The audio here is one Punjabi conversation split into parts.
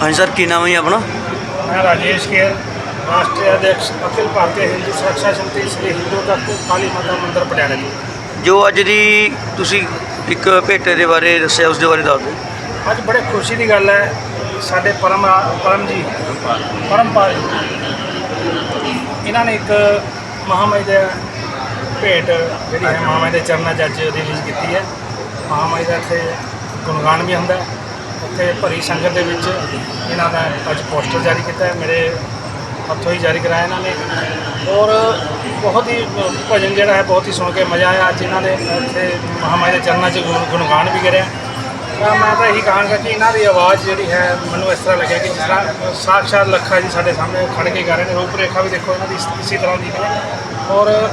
ਹਾਂਜੀ ਸਰ ਕੀ ਨਾਮ ਹੈ ਜੀ ਆਪਣਾ मैं राजेश केर राष्ट्रीय अध्यक्ष अखिल भारतीय हिंदू सुरक्षा समिति श्री हिंदू तत्व काली माता मंदिर पटियाला जी ਜੋ ਅੱਜ ਦੀ ਤੁਸੀਂ ਇੱਕ ਭੇਟੇ ਦੇ ਬਾਰੇ ਦੱਸਿਆ ਉਸ ਦੇ ਬਾਰੇ ਦੱਸ ਦਿਓ ਅੱਜ ਬੜੇ ਖੁਸ਼ੀ ਦੀ ਗੱਲ ਹੈ ਸਾਡੇ ਪਰਮ ਪਰਮ ਜੀ ਪਰਮਪਾਲ ਜੀ ਇਹਨਾਂ ਨੇ ਇੱਕ ਮਹਾਮਾਈ ਦੇ ਭੇਟ ਜਿਹੜੀ ਹੈ ਮਹਾਮਾਈ ਦੇ ਚਰਨਾਂ 'ਚ ਅੱਜ ਰਿਲੀਜ਼ ਕੀਤੀ ਹੈ ਮਹਾਮਾਈ ਦਾ ਇੱਥੇ ਗੁਣਗਾਨ ਵੀ ਹੁੰਦਾ ਹੈ ਉੱਥੇ ਭਰੀ ਸੰਗਤ ਦੇ ਵਿੱਚ ਇਹਨਾਂ ਦਾ ਅੱਜ ਪੋਸਟਰ ਜਾਰੀ ਕੀਤਾ ਹੈ, ਮੇਰੇ ਹੱਥੋਂ ਹੀ ਜਾਰੀ ਕਰਾਇਆ ਇਹਨਾਂ ਨੇ। ਔਰ ਬਹੁਤ ਹੀ ਭਜਨ ਜਿਹੜਾ ਹੈ, ਬਹੁਤ ਹੀ ਸੁਣ ਕੇ ਮਜ਼ਾ ਆਇਆ। ਅੱਜ ਇਹਨਾਂ ਨੇ ਇੱਥੇ ਮਹਾਮਾਈ ਦੇ ਚਰਨਾਂ 'ਚ ਗੁਣ- ਗੁਣਗਾਨ ਵੀ ਕਰਿਆ। ਤਾਂ ਮੈਂ ਤਾਂ ਇਹੀ ਕਹਾਂਗਾ ਕਿ ਇਹਨਾਂ ਦੀ ਆਵਾਜ਼ ਜਿਹੜੀ ਹੈ, ਮੈਨੂੰ ਇਸ ਤਰ੍ਹਾਂ ਲੱਗਿਆ ਕਿ ਜਿਸ ਤਰ੍ਹਾਂ ਸਾਕਸ਼ਾਤ ਲੱਖਾ ਜੀ ਸਾਡੇ ਸਾਹਮਣੇ ਖੜ ਕੇ ਗਾ ਰਹੇ ਨੇ। ਰੂਪ ਰੇਖਾ ਵੀ ਦੇਖੋ ਇਹਨਾਂ ਦੀ ਇਸ- ਇਸੇ ਤਰ੍ਹਾਂ ਦੀ ਹੈ। ਔਰ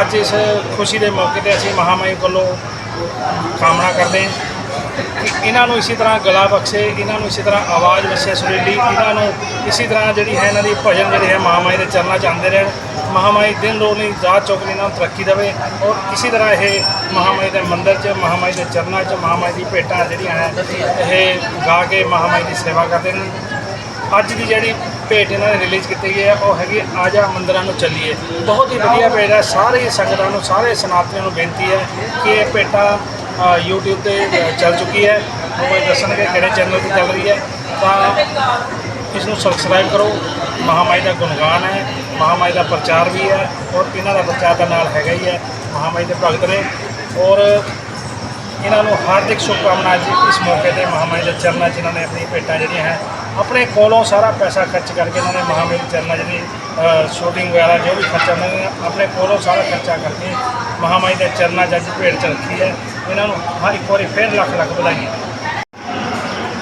ਅੱਜ ਇਸ ਖੁਸ਼ੀ ਦੇ ਮੌਕੇ ਤੇ ਅਸੀਂ ਮਹਾਮਾਈ ਕੋਲੋਂ ਕਾਮਨਾ ਕਰਦੇ ਹਾਂ। ਇਹਨਾਂ ਨੂੰ ਇਸੇ ਤਰ੍ਹਾਂ ਗਲਾ ਬਖਸ਼ੇ, ਇਹਨਾਂ ਨੂੰ ਇਸੇ ਤਰ੍ਹਾਂ ਆਵਾਜ਼ ਬਖਸ਼ੇ ਸੁਰੀਲੀ, ਇਹਨਾਂ ਨੂੰ ਇਸੇ ਤਰ੍ਹਾਂ ਜਿਹੜੀ ਹੈ ਇਹਨਾਂ ਦੀ ਭਜਨ ਜਿਹੜੇ ਹੈ ਮਹਾਮਾਈ ਦੇ ਚਰਨਾਂ 'ਚ ਆਉਂਦੇ ਰਹਿਣ। ਮਹਾਮਾਈ ਦਿਨ ਰੋਜ਼ ਨਹੀਂ ਜ਼ਾਤ ਚੌਕਨੀ ਇਹਨਾਂ ਨੂੰ ਤਰੱਕੀ ਦੇਵੇ ਔਰ ਇਸੇ ਤਰ੍ਹਾਂ ਇਹ ਮਹਾਮਾਈ ਦੇ ਮੰਦਿਰ 'ਚ ਮਹਾਮਾਈ ਦੇ ਚਰਨਾਂ 'ਚ ਮਹਾਮਾਈ ਦੀ ਭੇਟਾਂ ਜਿਹੜੀਆਂ ਹੈ, ਇਹ ਗਾ ਕੇ ਮਹਾਮਾਈ ਦੀ ਸੇਵਾ ਕਰਦੇ ਨੇ। ਅੱਜ ਦੀ ਜਿਹੜੀ ਭੇਟ ਇਹਨਾਂ ਨੇ ਰਿਲੀਜ਼ ਕੀਤੀ ਗਈ ਹੈ, ਉਹ ਹੈਗੀ ਆਜਾ ਮੰਦਰਾਂ ਨੂੰ ਚੱਲੀਏ। ਬਹੁਤ ਹੀ ਵਧੀਆ ਭੇਟ ਹੈ, ਸਾਰੇ ਸੰਗਤਾਂ ਨੂੰ, ਸਾਰੇ ਸਨਾਤਨੀਆਂ ਨੂੰ ਬੇਨਤੀ ਹੈ ਕਿ ਇਹ ਭੇਟਾਂ YouTube ਤੇ ਚੱਲ ਚੁੱਕੀ ਹੈ। ਉਹ ਇਹ ਦੱਸਣਗੇ ਕਿਹੜੇ ਚੈਨਲ ਤੇ ਚੱਲ ਰਹੀ ਹੈ। ਤਾਂ ਇਸ ਨੂੰ ਸਬਸਕ੍ਰਾਈਬ ਕਰੋ। ਮਹਾਮਾਈ ਦਾ ਗੁਣਗਾਨ ਹੈ। ਮਹਾਮਾਈ ਦਾ ਪ੍ਰਚਾਰ ਵੀ ਹੈ ਔਰ ਇਹਨਾਂ ਦਾ ਪ੍ਰਚਾਰ ਦਾ ਨਾਲ ਹੈਗਾ ਹੀ ਹੈ। ਮਹਾਮਾਈ ਦੇ ਭਗਤ ਨੇ। ਔਰ ਇਹਨਾਂ ਨੂੰ ਹਾਰਦਿਕ ਸ਼ੁਭਕਾਮਨਾ ਜੀ ਇਸ ਮੌਕੇ ਤੇ ਮਹਾਮਾਈ ਦੇ ਚਰਨਾਂ 'ਚ ਇਹਨਾਂ ਨੇ ਆਪਣੀ ਭੇਟਾਂ ਜਿਹੜੀਆਂ ਹੈ, ਆਪਣੇ ਕੋਲੋਂ ਸਾਰਾ ਪੈਸਾ ਖਰਚ ਕਰਕੇ ਇਹਨਾਂ ਨੇ ਮਹਾਮਾਈ ਦੇ ਚਰਨਾਂ 'ਚ ਜਿਹੜੀ ਸ਼ੂਟਿੰਗ ਵਗੈਰਾ ਜੋ ਵੀ ਖਰਚਾ ਉਹਨਾਂ ਨੇ ਆਪਣੇ ਕੋਲੋਂ ਸਾਰਾ ਖਰਚਾ ਕਰਕੇ ਮਹਾਮਾਈ ਦੇ ਚਰਨਾਂ 'ਚ ਅੱਜ ਭੇਟ 'ਚ ਰੱਖੀ ਹੈ। ਇਹਨਾਂ ਨੂੰ ਹਰ ਇੱਕ ਵਾਰੀ ਫਿਰ ਲੱਖ ਲੱਖ ਵਧਾਈਆਂ।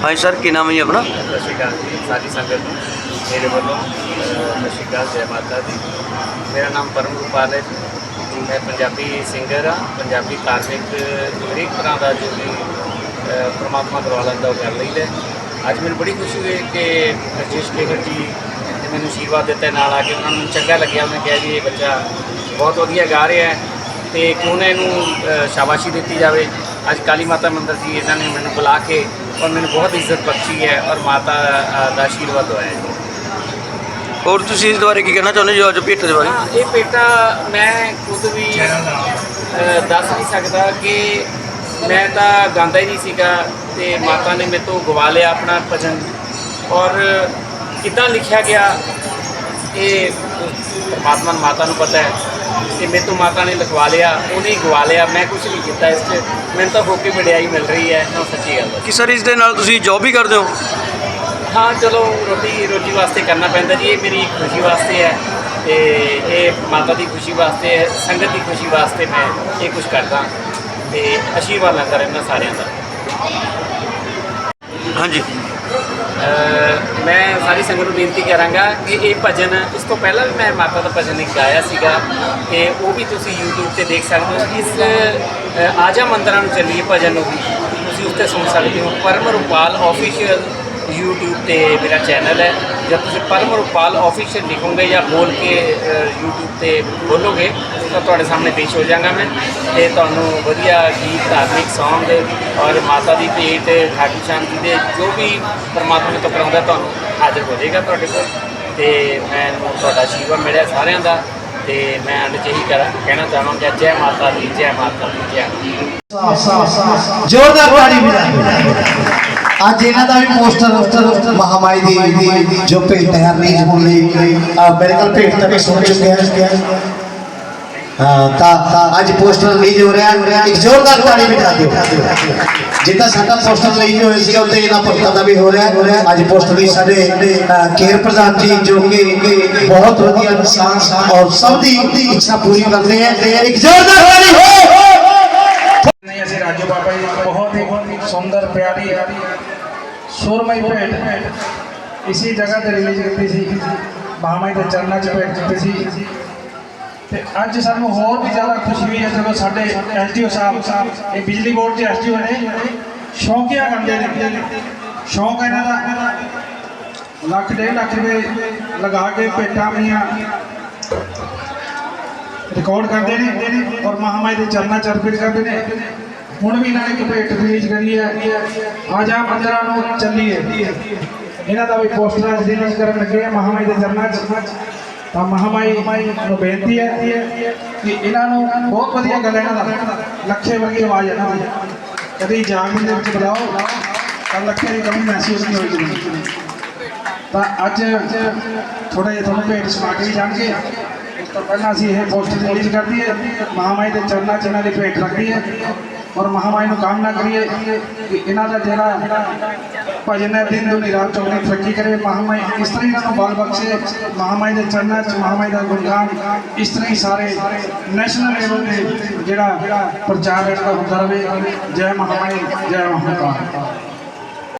ਹਾਂਜੀ ਸਰ ਕੀ ਨਾਮ ਹੈ ਜੀ ਆਪਣਾ? ਸਤਿ ਸ਼੍ਰੀ ਅਕਾਲ ਜੀ ਸਾਰੀ ਸੰਗਤ ਨੂੰ ਮੇਰੇ ਵੱਲੋਂ ਸਤਿ ਸ਼੍ਰੀ ਅਕਾਲ ਜੈ ਮਾਤਾ ਦੀ। ਮੇਰਾ ਨਾਮ ਪਰਮ ਰੂਪਾਲ ਹੈ ਜੀ। ਮੈਂ ਪੰਜਾਬੀ ਸਿੰਗਰ ਆ ਪੰਜਾਬੀ ਧਾਰਮਿਕ ਹਰੇਕ ਤਰ੍ਹਾਂ ਦਾ ਜੋ ਵੀ ਪ੍ਰਮਾਤਮਾ ਕਰਵਾ ਲੈਂਦਾ ਉਹ ਕਰ ਲਈਦਾ ਅੱਜ ਮੈਨੂੰ ਬੜੀ ਖੁਸ਼ੀ ਹੋਈ ਕਿ ਰਜੇਸ਼ ਕੇਹਰ ਜੀ ਨੇ ਮੈਨੂੰ ਆਸ਼ੀਰਵਾਦ ਦਿੱਤੇ ਨਾਲ ਆ ਕੇ। ਉਹਨਾਂ ਨੂੰ ਚੰਗਾ ਲੱਗਿਆ ਉਹਨੇ ਕਿਹਾ ਵੀ ਇਹ ਬੱਚਾ ਬਹੁਤ ਵਧੀਆ ਗਾ ਰਿਹਾ ਹੈ। ਤੇ ਕਿਉਂ ਨਾ ਇਹਨੂੰ ਅ, ਸ਼ਾਬਾਸ਼ੀ ਦਿੱਤੀ ਜਾਵੇ। ਅੱਜ ਕਾਲੀ ਮਾਤਾ ਮੰਦਿਰ ਜੀ ਇਹਨਾਂ ਨੇ ਮੈਨੂੰ ਬੁਲਾ ਕੇ ਔਰ ਮੈਨੂੰ ਬਹੁਤ ਇੱਜ਼ਤ ਬਖਸ਼ੀ ਹੈ ਔਰ ਮਾਤਾ ਅ, ਦਾ ਆਸ਼ੀਰਵਾਦ ਹੋਇਆ ਹੈ ਹੋਰ ਤੁਸੀਂ ਇਸ ਬਾਰੇ ਕੀ ਕਹਿਣਾ ਚਾਹੁੰਦੇ ਜੋ ਅੱਜ ਭੇਟੇ ਦੇ ਬਾਰੇ? ਹਾਂ ਇਹ ਬੇਟਾ ਮੈਂ ਖੁਦ ਵੀ ਦੱਸ ਨਹੀਂ ਸਕਦਾ ਕਿ ਮੈਂ ਤਾਂ ਗਾਉਂਦਾ ਹੀ ਨਹੀਂ ਸੀਗਾ ਤੇ ਮਾਤਾ ਨੇ ਮੇਰੇ ਤੋਂ ਗਵਾ ਲਿਆ ਆਪਣਾ ਭਜਨ। ਔਰ ਕਿੱਦਾਂ ਲਿਖਿਆ ਗਿਆ ਇਹ ਪਰਮਾਤਮਾ ਨੂੰ ਮਾਤਾ ਨੂੰ ਪਤਾ ਹੈ। ਤੇ ਮੇਰੇ ਤੋਂ ਮਾਤਾ ਨੇ ਲਿਖਵਾ ਲਿਆ ਉਹਨੇ ਗਵਾ ਲਿਆ ਮੈਂ ਕੁਝ ਨਹੀਂ ਕੀਤਾ ਇਸ 'ਚ। ਮੈਨੂੰ ਤਾਂ ਹੋ ਕੇ ਵਡਿਆਈ ਮਿਲ ਰਹੀ ਹੈ ਨਾ ਸੱਚੀ ਗੱਲ ਹੈ। ਕੀ ਸਰ ਇਸ ਦੇ ਨਾਲ ਤੁਸੀਂ ਜੌਬ ਵੀ ਕਰਦੇ ਹੋ? ਹਾਂ ਚਲੋ ਰੋਟੀ ਰੋਟੀ ਵਾਸਤੇ ਕਰਨਾ ਪੈਂਦਾ ਜੀ ਇਹ ਮੇਰੀ ਖੁਸ਼ੀ ਵਾਸਤੇ ਹੈ ਤੇ ਇਹ ਮਾਤਾ ਦੀ ਖੁਸ਼ੀ ਵਾਸਤੇ ਹੈ ਸੰਗਤ ਦੀ ਖੁਸ਼ੀ ਵਾਸਤੇ ਮੈਂ ਇਹ ਕੁਝ ਕਰਦਾ। ਤੇ ਆਸ਼ੀਰਵਾਦ ਲੈਂਦਾ ਰਹਿੰਦਾ ਸਾਰਿਆਂ ਦਾ। ਹਾਂਜੀ। ਮੈਂ ਸਾਰੀ ਸੰਗਤ ਨੂੰ ਬੇਨਤੀ ਕਰਾਂਗਾ ਕਿ ਇਹ ਭਜਨ ਇਸ ਤੋਂ ਪਹਿਲਾਂ ਵੀ ਮੈਂ ਮਾਤਾ ਦਾ ਭਜਨ ਇੱਕ ਗਾਇਆ ਸੀਗਾ ਤੇ ਉਹ ਵੀ ਤੁਸੀਂ YouTube ਤੇ ਦੇਖ ਸਕਦੇ ਹੋ। ਇਸ ਆਜਾ ਮੰਦਰਾਂ ਨੂੰ ਚੱਲੀਏ ਭਜਨ ਨੂੰ ਵੀ। ਤੁਸੀਂ ਉਸ ਤੇ ਸੁਣ ਸਕਦੇ ਹੋ। ਪਰਮ ਰੂਪਾਲ ਆਫੀਸ਼ੀਅਲ YouTube ਤੇ ਮੇਰਾ ਚੈਨਲ ਹੈ। ਜਦ ਤੁਸੀਂ ਪਰਮ ਰੂਪਾਲ ਆਫੀਸ਼ੀਅਲ ਲਿਖੋਗੇ ਜਾਂ ਬੋਲ ਕੇ ਅਹ, YouTube ਤੇ ਬੋਲੋਗੇ ਤਾਂ ਤੁਹਾਡੇ ਸਾਹਮਣੇ ਪੇਸ਼ ਹੋ ਜਾਵਾਂਗਾ ਮੈਂ ਤੇ ਤੁਹਾਨੂੰ ਵਧੀਆ ਗੀਤ ਧਾਰਮਿਕ ਸੌਂਗ ਔਰ ਮਾਤਾ ਦੀ ਭੇਟ ਖਾਟੂ ਸ਼ਾਮ ਜੀ ਦੇ ਜੋ ਵੀ ਪਰਮਾਤਮਾ ਤੋਂ ਕਰਾਉਂਦਾ ਤੁਹਾਨੂੰ ਹਾਜ਼ਰ ਹੋ ਜਾਏਗਾ ਤੁਹਾਡੇ ਕੋਲ ਤੇ ਮੈਨੂੰ ਤੁਹਾਡਾ ਆਸ਼ੀਰਵਾਦ ਮਿਲਿਆ ਸਾਰਿਆਂ ਦਾ ਤੇ ਮੈਂ ਅੰਤ 'ਚ ਇਹੀ ਕਹਿਣਾ ਚਾਹਾਂਗਾ ਜੈ ਮਾਤਾ ਦੀ ਜੈ ਮਾਤਾ ਦੀ ਜੈ ਜ਼ੋਰਦਾਰ ਤਾੜੀ ਵਜਾ ਅੱਜ ਇਹਨਾਂ ਦਾ ਵੀ ਪੋਸਟਰ ਮਹਾਮਾਈ ਦੀ ਜੋ ਭੇਟ ਹੈ ਰਿਲੀਜ਼ ਹੋਣ ਲਈ ਮੈਡੀਕਲ ਭੇਟ ਤੱਕ ਸੁਣ ਚੁੱਕੇ ਹਾਂ ਹਾਂ ਤਾਂ ਅੱਜ ਪੋਸਟਰ ਰਿਲੀਜ਼ ਹੋ ਰਿਹਾ ਹੈ ਇੱਕ ਜ਼ੋਰਦਾਰ ਤਾੜੀ ਵਜਾ ਦਿਓ ਜਿੱਦਾਂ ਸਾਡਾ ਪੋਸਟਰ ਰਿਲੀਜ਼ ਹੋਇਆ ਸੀਗਾ ਉੱਤੇ ਇਹਨਾਂ ਭਗਤਾਂ ਦਾ ਵੀ ਹੋ ਰਿਹਾ ਹੈ ਅੱਜ ਪੋਸਟਰ ਲਈ ਸਾਡੇ ਅ, ਕੇਰ ਪ੍ਰਧਾਨ ਜੀ ਜੋ ਕਿ ਬਹੁਤ ਵਧੀਆ ਇਨਸਾਨ ਸਨ ਔਰ ਸਭ ਦੀ ਇੱਛਾ ਪੂਰੀ ਕਰਦੇ ਹੈ ਇੱਕ ਜ਼ੋਰਦਾਰ ਤਾੜੀ ਹੋ ਨਹੀਂ ਅਸੀਂ ਰਾਜੂ ਬਾਬਾ ਜੀ ਦੀ ਬਹੁਤ ਹੀ ਸੁੰਦਰ, ਪਿਆਰੀ, ਸੁਰਮਈ ਭੇਟ। ਇਸੀ ਜਗ੍ਹਾ ਤੇ ਰਿਲੀਜ਼ ਕੀਤੀ ਸੀ। ਮਹਾਮਾਈ ਦੇ ਚਰਨਾਂ 'ਚ ਭੇਟ ਕੀਤੀ ਸੀ। ਤੇ ਅੱਜ ਸਾਨੂੰ ਹੋਰ ਵੀ ਜ਼ਿਆਦਾ ਖੁਸ਼ੀ ਹੋਈ ਹੈ ਜਦੋਂ ਸਾਡੇ ਐਸਡੀਓ ਸਾਹਿਬ, ਇਹ ਬਿਜਲੀ ਬੋਰਡ ਦੇ ਐਸਡੀਓ ਨੇ ਸ਼ੌਂਕੀਆ ਕਰਦੇ ਨੇ। ਸ਼ੌਂਕ ਇਹਨਾਂ ਦਾ ਲੱਖ, ਡੇਢ ਲੱਖ ਰੁਪਏ ਲਗਾ ਕੇ ਭੇਟਾਂ ਆਪਣੀਆਂ ਰਿਕਾਰਡ ਕਰਦੇ ਨੇ ਔਰ ਮਹਾਮਾਈ ਦੇ ਚਰਨਾਂ ਚ ਅਰਪਿਤ ਕਰਦੇ ਨੇ। ਹੁਣ ਵੀ ਇਹਨਾਂ ਨੇ ਇੱਕ ਭੇਟ ਰਿਲੀਜ਼ ਕਰੀ ਹੈ ਆਜਾ ਮੰਦਰਾਂ ਨੂੰ ਚੱਲੀਏ ਇਹਨਾਂ ਦਾ ਵੀ ਪੋਸਟਰ ਅੱਜ ਰਿਲੀਜ਼ ਕਰਨ ਲੱਗੇ ਆ ਮਹਾਮਾਈ ਦੇ ਚਰਨਾਂ 'ਚ। ਤਾਂ ਮਹਾਮਾਈ ਨੂੰ ਬੇਨਤੀ ਹੈ ਕਿ ਇਹਨਾਂ ਨੂੰ ਬਹੁਤ ਵਧੀਆ ਗੱਲ ਹੈ ਇਹਨਾਂ ਦਾ। ਲੱਖੇ ਵਰਗੀ ਆਵਾਜ਼ ਇਹਨਾਂ ਦੀ। ਕਦੀ ਜਾਗਣ ਦੇ ਵਿੱਚ ਬੁਲਾਓ ਤਾਂ ਲੱਖੇ ਦੀ ਕਮੀ ਮਹਿਸੂਸ ਨਹੀਂ ਹੋਈ ਤਾਂ ਅੱਜ ਥੋੜਾ ਜਿਹਾ ਤੁਹਾਨੂੰ ਭੇਟ ਸੁਣਾ ਕੇ ਜਾਣਗੇ। ਤਾਂ ਪਹਿਲਾਂ ਅਸੀਂ ਇਹ ਪੋਸਟਰ ਰਿਲੀਜ਼ ਕਰਦੀ ਹੈ। ਮਹਾਮਾਈ ਦੇ ਚਰਨਾਂ 'ਚ ਇਹਨਾਂ ਦੀ ਭੇਟ ਰੱਖਦੀ ਹੈ। ਔਰ ਮਹਾਮਾਈ ਨੂੰ ਕਾਮਨਾ ਕਰੀਏ ਕਿ ਇਹਨਾਂ ਦਾ ਜਿਹੜਾ ਭਜਨ ਹੈ ਦਿਨ ਦੁਨੀ ਰਾਤ ਚੌਗਣੀ ਤਰੱਕੀ ਕਰੇ, ਮਹਾਮਾਈ ਇਸ ਤਰ੍ਹਾਂ ਹੀ ਇਹਨਾਂ ਨੂੰ ਬਾਲ ਬਖਸ਼ੇ, ਮਹਾਮਾਈ ਦੇ ਚਰਨਾਂ 'ਚ, ਮਹਾਮਾਈ ਦਾ ਗੁਣਗਾਨ ਇਸ ਤਰ੍ਹਾਂ ਹੀ ਸਾਰੇ ਨੈਸ਼ਨਲ ਲੈਵਲ ਤੇ ਜਿਹੜਾ ਪ੍ਰਚਾਰ ਇਹਨਾਂ ਦਾ ਹੁੰਦਾ ਰਹੇ ਜੈ ਮਹਾਮਾਈ, ਜੈ ਮਹਾਕਾਲ।